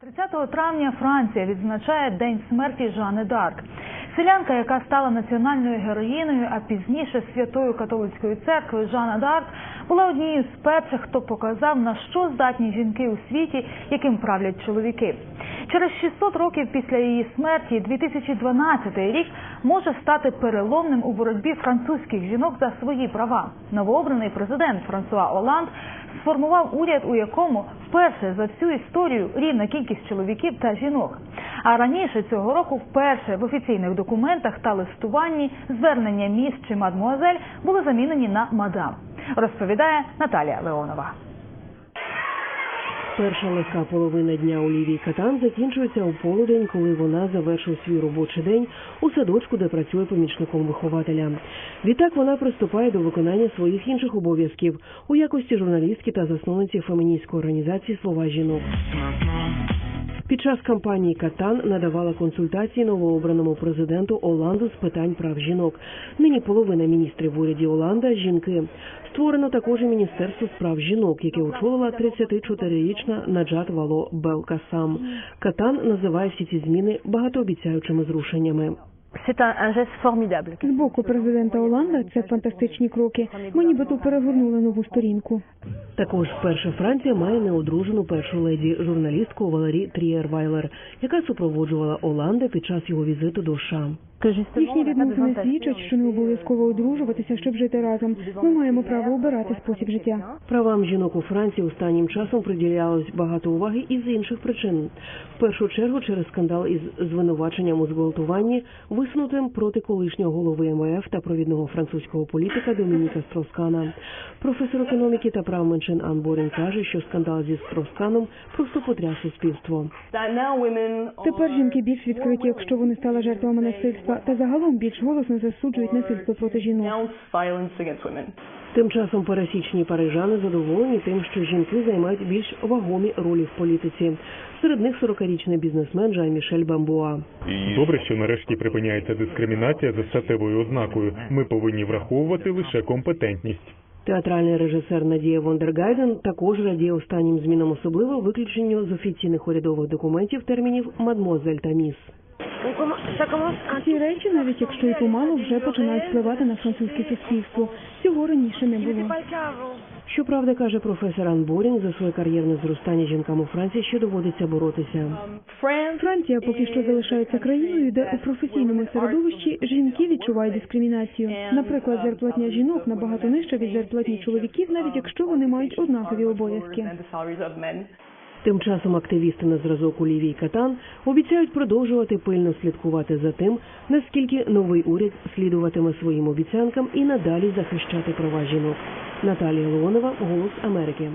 30 травня Франція відзначає День смерті Жанни Дарк. Селянка, яка стала національною героїною, а пізніше святою католицької церкви Жанна Дарк, була однією з перших, хто показав, на що здатні жінки у світі, яким правлять чоловіки. Через 600 років після її смерті 2012 рік може стати переломним у боротьбі французьких жінок за свої права. Новообраний президент Франсуа Оланд сформував уряд, у якому вперше за всю історію рівна кількість чоловіків та жінок. А раніше цього року вперше в офіційних документах та листуванні звернення міс чи мадмуазель були замінені на мадам. Розповідає Наталія Леонова. Перша легка половина дня Олівії Катан закінчується у полудень, коли вона завершує свій робочий день у садочку, де працює помічником вихователя. Відтак вона приступає до виконання своїх інших обов'язків у якості журналістки та засновниці феміністської організації Слова жінок. Під час кампанії Катан надавала консультації новообраному президенту Оланду з питань прав жінок. Нині половина міністрів в уряді Оланда жінки. Створено також і міністерство справ жінок, яке очолила 34-річна Наджат Вало Белкасам. Катан називає всі ці зміни багатообіцяючими зрушеннями. З боку президента Оланда це фантастичні кроки. Ми нібито перегорнули нову сторінку. Також вперше Франція має неодружену першу леді журналістку Валері Трієр-Вайлер, яка супроводжувала Оланда під час його візиту до США. Їхні відносини свідчать, що не обов'язково одружуватися, щоб жити разом. Ми маємо право обирати спосіб життя. Правам жінок у Франції останнім часом приділялось багато уваги і з інших причин. В першу чергу через скандал із звинуваченням у зґвалтуванні, висунутим проти колишнього голови МВФ та провідного французького політика Домініка Строскана. Професор економіки та прав меншин Ан Борін каже, що скандал зі Стросканом просто потряс суспільство. Тепер жінки більш відкриті, якщо вони стали жертвами насильства, та загалом більш голосно засуджують насильство проти жінок. Тим часом пересічні парижани задоволені тим, що жінки займають більш вагомі ролі в політиці. Серед них 40-річний бізнесмен Жан Мішель Бамбуа. Добре, що нарешті припиняється дискримінація за статевою ознакою. Ми повинні враховувати лише компетентність. Театральний режисер Надія Вондергайден також радіє останнім змінам, особливо виключенню з офіційних урядових документів термінів мадмозель та міс. Ці речі, навіть якщо і помалу, вже починають впливати на французьке суспільство. Цього раніше не було. Щоправда, каже професор Ан Борінг, за своє кар'єрне зростання жінкам у Франції ще доводиться боротися. Франція поки що залишається країною, де у професійному середовищі жінки відчувають дискримінацію. Наприклад, зарплатня жінок набагато нижча від зарплатні чоловіків, навіть якщо вони мають однакові обов'язки. Тим часом активісти на зразок у Лівій Катан обіцяють продовжувати пильно слідкувати за тим, наскільки новий уряд слідуватиме своїм обіцянкам і надалі захищати права жінок. Наталія Леонова, Голос Америки.